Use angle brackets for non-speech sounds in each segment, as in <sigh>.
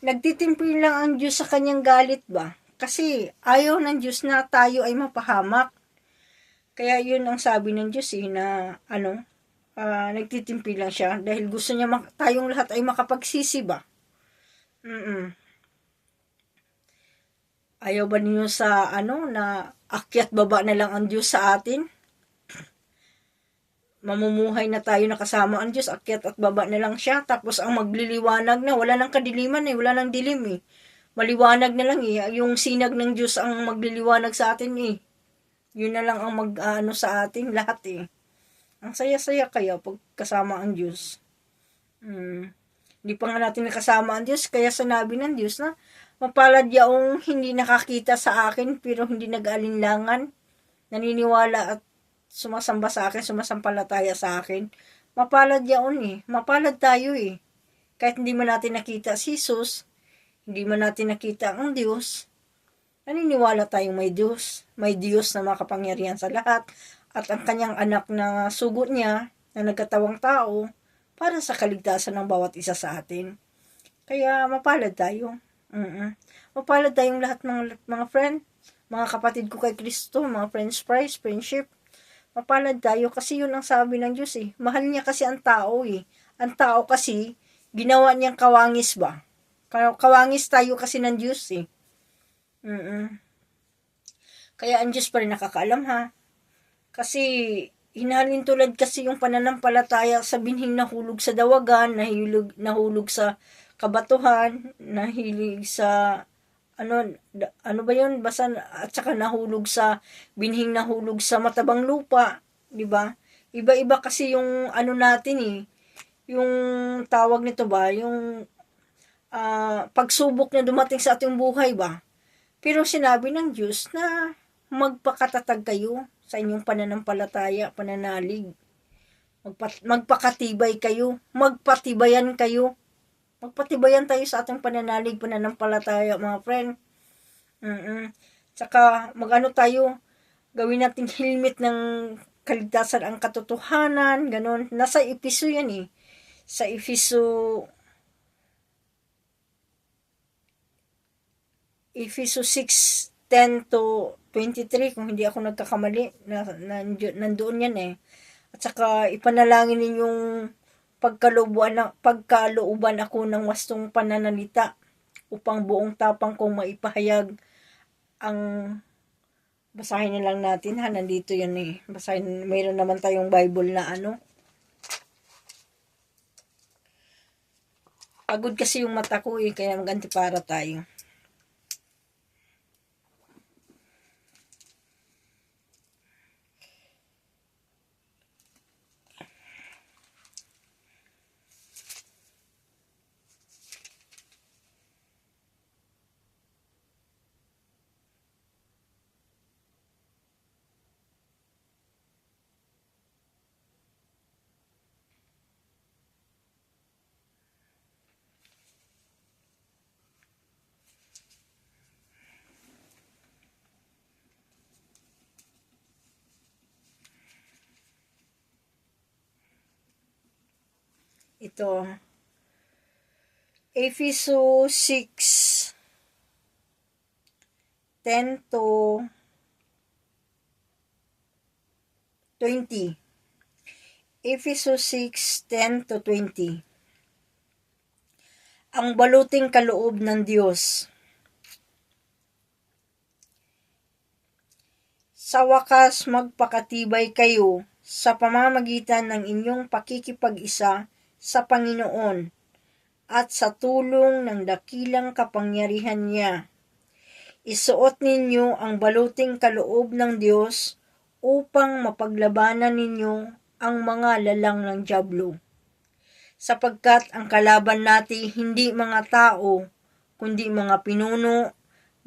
nagtitimpi lang ang Diyos sa kanyang galit ba? Kasi ayaw ng Diyos na tayo ay mapahamak. Kaya yun ang sabi ng Diyos eh, na ano, ah, nagtitimpi lang siya dahil gusto niya mak- tayong lahat ay makapagsisi ba? Mm Ayaw ba ninyo sa ano na akyat baba na lang ang Diyos sa atin? Mamumuhay na tayo nakasama ang Diyos, akyat at baba na lang siya. Tapos ang magliliwanag na, wala nang kadiliman eh, wala nang dilim eh. Maliwanag na lang eh. Yung sinag ng Diyos ang magliliwanag sa atin eh. Yun na lang ang mag ano sa atin lahat eh. Ang saya-saya kaya pag kasama ang Diyos. Hmm. Hindi pa nga natin nakasama ang Diyos, kaya sinabi ng Diyos na mapalad yaong hindi nakakita sa akin pero hindi nag-alinlangan, naniniwala at sumasamba sa akin, sumasampalataya sa akin. Mapalad yaon eh. Mapalad tayo eh. Kahit hindi man natin nakita si Jesus, hindi man natin nakita ang Diyos, naniniwala tayong may Diyos. May Diyos na makapangyarihan sa lahat at ang kanyang anak na sugot niya na nagkatawang tao para sa kaligtasan ng bawat isa sa atin. Kaya mapalad tayo. mm Mapalad tayong lahat ng mga friend, mga kapatid ko kay Kristo, mga friends price, friendship. Mapalad tayo kasi yun ang sabi ng Diyos eh. Mahal niya kasi ang tao eh. Ang tao kasi, ginawa niyang kawangis ba? Ka- Kawangis tayo kasi ng Diyos eh. mm Kaya ang Diyos pa rin nakakaalam ha. Kasi hinalin tulad kasi yung pananampalataya sa binhing nahulog sa dawagan, nahulog, nahulog sa kabatuhan, nahilig sa ano ano ba yun basta at saka nahulog sa binhing nahulog sa matabang lupa, 'di ba? Iba-iba kasi yung ano natin eh. Yung tawag nito ba, yung ah, pagsubok na dumating sa ating buhay ba? Pero sinabi ng Diyos na magpakatatag kayo sa inyong pananampalataya, pananalig. Magpa- magpakatibay kayo, magpatibayan kayo. Magpatibayan tayo sa ating pananalig, pananampalataya, mga friend. mm Tsaka, magano tayo, gawin nating <laughs> helmet ng kaligtasan ang katotohanan, ganun. Nasa Episo yan eh. Sa Episo, Episo 6, 10 to 23, kung hindi ako nagkakamali, na, nandiyo- nandoon yan eh. At saka, ipanalangin ninyong pagkalooban, pagkalooban ako ng wastong pananalita upang buong tapang kong maipahayag ang basahin na lang natin ha, nandito yan eh. Basahin, mayroon naman tayong Bible na ano. Pagod kasi yung mata ko eh, kaya maganti para tayo. Ito. Epheso 6 10 to 20. Epheso 6, 10 to 20. Ang baluting kaloob ng Diyos. Sa wakas magpakatibay kayo sa pamamagitan ng inyong pakikipag-isa sa Panginoon at sa tulong ng dakilang kapangyarihan niya. Isuot ninyo ang baluting kaloob ng Diyos upang mapaglabanan ninyo ang mga lalang ng Diablo. Sapagkat ang kalaban natin hindi mga tao, kundi mga pinuno,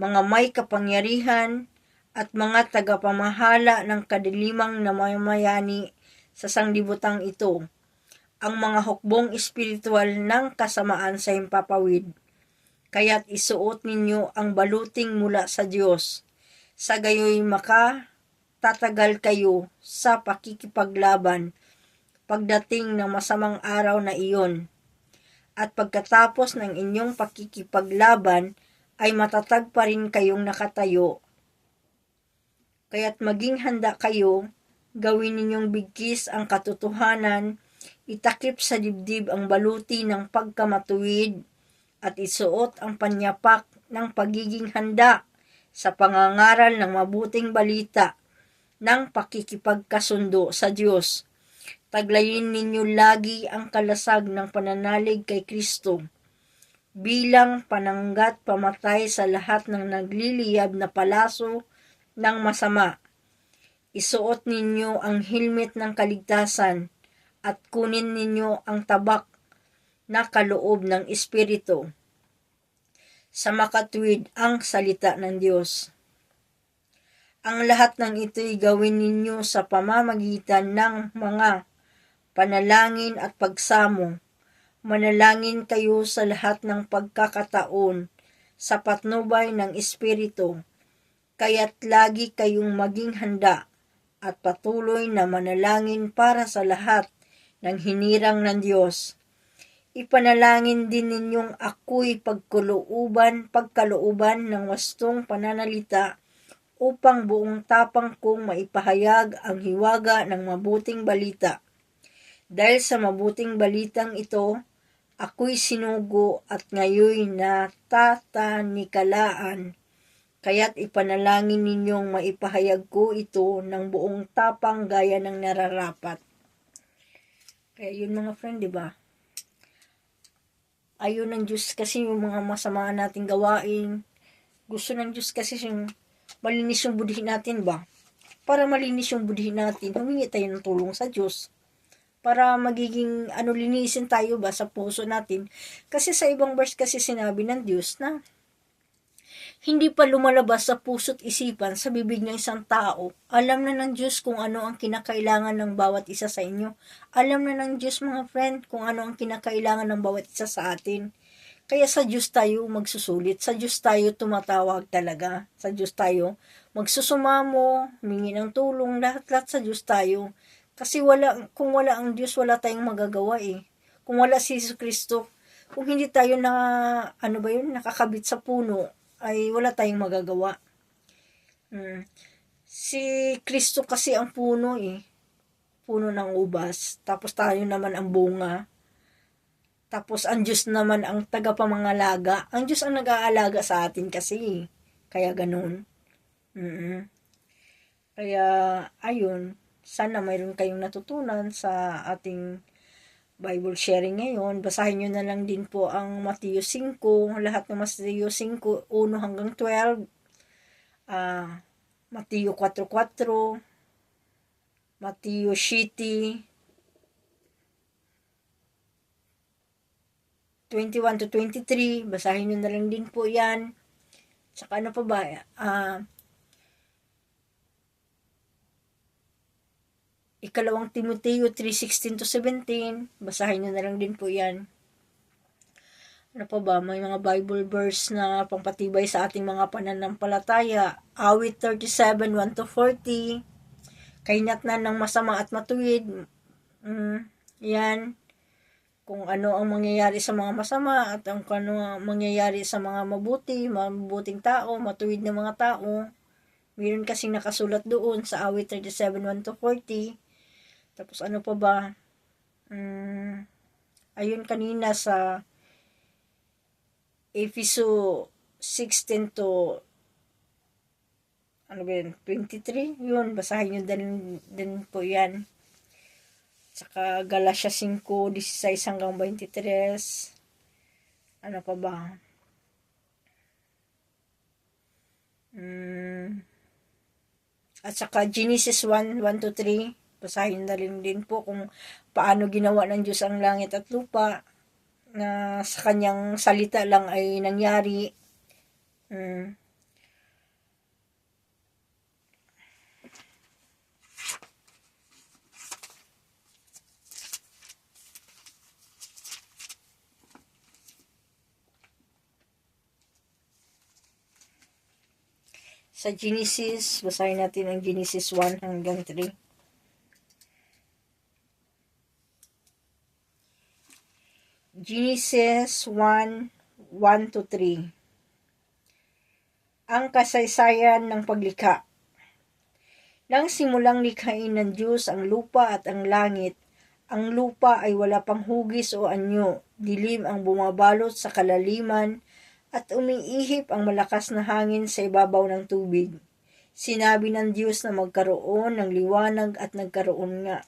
mga may kapangyarihan, at mga tagapamahala ng kadilimang namamayani sa sanglibutang ito, ang mga hukbong espiritual ng kasamaan sa himpapawid. Kaya't isuot ninyo ang baluting mula sa Diyos, sa gayoy maka tatagal kayo sa pakikipaglaban pagdating ng masamang araw na iyon. At pagkatapos ng inyong pakikipaglaban, ay matatag pa rin kayong nakatayo. Kaya't maging handa kayo, gawin ninyong bigkis ang katotohanan, itakip sa dibdib ang baluti ng pagkamatuwid, at isuot ang panyapak ng pagiging handa sa pangangaral ng mabuting balita ng pakikipagkasundo sa Diyos. Taglayin ninyo lagi ang kalasag ng pananalig kay Kristo bilang pananggat pamatay sa lahat ng nagliliyab na palaso ng masama. Isuot ninyo ang helmet ng kaligtasan at kunin ninyo ang tabak na kaloob ng Espiritu sa makatwid ang salita ng Diyos. Ang lahat ng ito'y gawin ninyo sa pamamagitan ng mga panalangin at pagsamo manalangin kayo sa lahat ng pagkakataon sa patnubay ng Espiritu, kaya't lagi kayong maging handa at patuloy na manalangin para sa lahat ng hinirang ng Diyos. Ipanalangin din ninyong ako'y pagkulooban, pagkalooban ng wastong pananalita upang buong tapang kong maipahayag ang hiwaga ng mabuting balita. Dahil sa mabuting balitang ito, ako'y sinugo at ngayoy natatanikalaan. Kaya't ipanalangin ninyong maipahayag ko ito ng buong tapang gaya ng nararapat. Kaya yun mga friend, di ba? Ayun ng Diyos kasi yung mga masama nating gawain. Gusto ng Diyos kasi yung malinis yung budhi natin ba? Para malinis yung budhi natin, humingi tayo ng tulong sa Diyos para magiging ano linisin tayo ba sa puso natin. Kasi sa ibang verse kasi sinabi ng Diyos na hindi pa lumalabas sa puso't isipan sa bibig ng isang tao. Alam na ng Diyos kung ano ang kinakailangan ng bawat isa sa inyo. Alam na ng Diyos mga friend kung ano ang kinakailangan ng bawat isa sa atin. Kaya sa Diyos tayo magsusulit. Sa Diyos tayo tumatawag talaga. Sa Diyos tayo magsusumamo, humingi ng tulong, lahat-lahat sa Diyos tayo. Kasi wala, kung wala ang Diyos, wala tayong magagawa eh. Kung wala si Jesus Kristo, kung hindi tayo na, ano ba yun, nakakabit sa puno, ay wala tayong magagawa. Hmm. Si Kristo kasi ang puno eh. Puno ng ubas. Tapos tayo naman ang bunga. Tapos ang Diyos naman ang tagapamangalaga. Ang Diyos ang nag-aalaga sa atin kasi. Kaya ganun. Mm-hmm. Kaya, ayun sana mayroon kayong natutunan sa ating Bible sharing ngayon. Basahin nyo na lang din po ang Matthew 5, lahat ng Matthew 5, 1 hanggang 12, uh, Matthew 4.4, Matthew 7, 21 to 23, basahin nyo na lang din po yan. Tsaka ano pa ba, ah, uh, Ikalawang Timoteo 3.16 to 17. Basahin nyo na lang din po yan. Ano pa ba? May mga Bible verse na pampatibay sa ating mga pananampalataya. Awit 37, 1 to 40. Kainat na ng masama at matuwid. Mm, yan. Kung ano ang mangyayari sa mga masama at ang ano ang mangyayari sa mga mabuti, mabuting tao, matuwid na mga tao. Meron kasing nakasulat doon sa awit 37, 1 to 40 tapos ano pa ba? Um, ayun kanina sa Efeso 16 to ano ba yun? 23? Yun, basahin nyo din, din po yan. Saka Galatia 5, 16 hanggang 23. Ano pa ba? Mm. At saka Genesis 1, 1 to 3. Basahin na rin din po kung paano ginawa ng Diyos ang langit at lupa na sa kanyang salita lang ay nangyari. Hmm. Sa Genesis, basahin natin ang Genesis 1 hanggang 3. Genesis 1, 1 to 3. Ang kasaysayan ng paglikha. Nang simulang likhain ng Diyos ang lupa at ang langit, ang lupa ay wala pang hugis o anyo, dilim ang bumabalot sa kalaliman, at umiihip ang malakas na hangin sa ibabaw ng tubig. Sinabi ng Diyos na magkaroon ng liwanag at nagkaroon nga.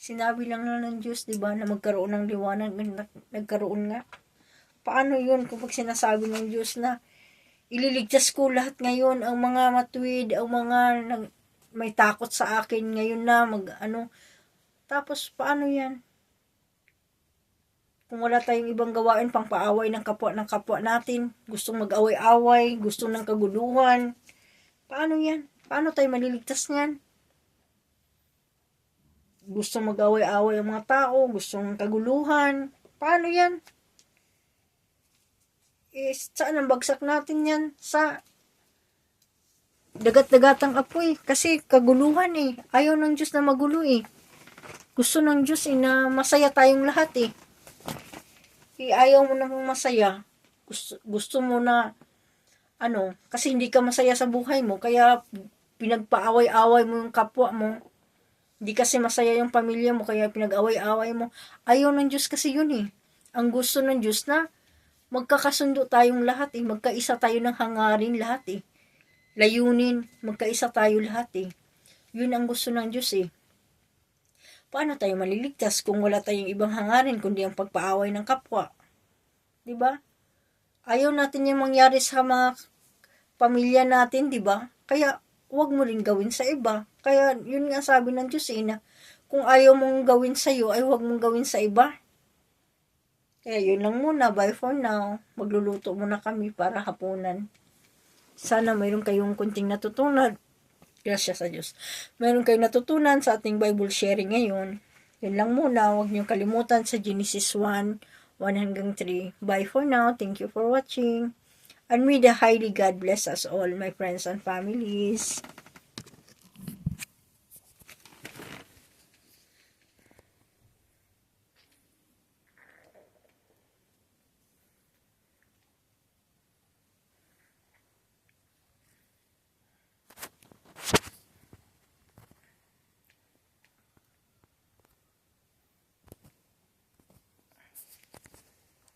Sinabi lang na ng Diyos, di ba, na magkaroon ng liwanag nagkaroon nga. Paano yun kung pag sinasabi ng Diyos na ililigtas ko lahat ngayon ang mga matuwid, ang mga nag, may takot sa akin ngayon na mag ano. Tapos paano yan? Kung wala tayong ibang gawain pang paaway ng kapwa ng kapwa natin, gustong mag-away-away, gustong ng kaguluhan, paano yan? Paano tayo maliligtas niyan? Gustong mag-away-away ang mga tao, gustong kaguluhan, paano yan? eh, saan ang bagsak natin yan? Sa dagat-dagatang apoy. Kasi kaguluhan eh. Ayaw ng Diyos na magulo eh. Gusto ng Diyos eh na masaya tayong lahat eh. Eh, ayaw mo nang masaya. Gusto, gusto mo na ano, kasi hindi ka masaya sa buhay mo, kaya pinagpaaway-away mo yung kapwa mo. Hindi kasi masaya yung pamilya mo, kaya pinag-away-away mo. Ayaw ng Diyos kasi yun eh. Ang gusto ng Diyos na magkakasundo tayong lahat eh. Magkaisa tayo ng hangarin lahat eh. Layunin, magkaisa tayo lahat eh. Yun ang gusto ng Diyos eh. Paano tayo maliligtas kung wala tayong ibang hangarin kundi ang pagpaaway ng kapwa? 'Di ba? Ayaw natin yung mangyari sa mga pamilya natin, 'di ba? Kaya huwag mo rin gawin sa iba. Kaya yun nga sabi ng Diyos eh, kung ayaw mong gawin sa iyo, ay huwag mong gawin sa iba. Kaya yun lang muna. Bye for now. Magluluto muna kami para hapunan. Sana mayroon kayong kunting natutunan. Gracias sa Diyos. Mayroon kayong natutunan sa ating Bible sharing ngayon. Yun lang muna. Huwag niyong kalimutan sa Genesis 1, 1 hanggang 3. Bye for now. Thank you for watching. And may the highly God bless us all, my friends and families.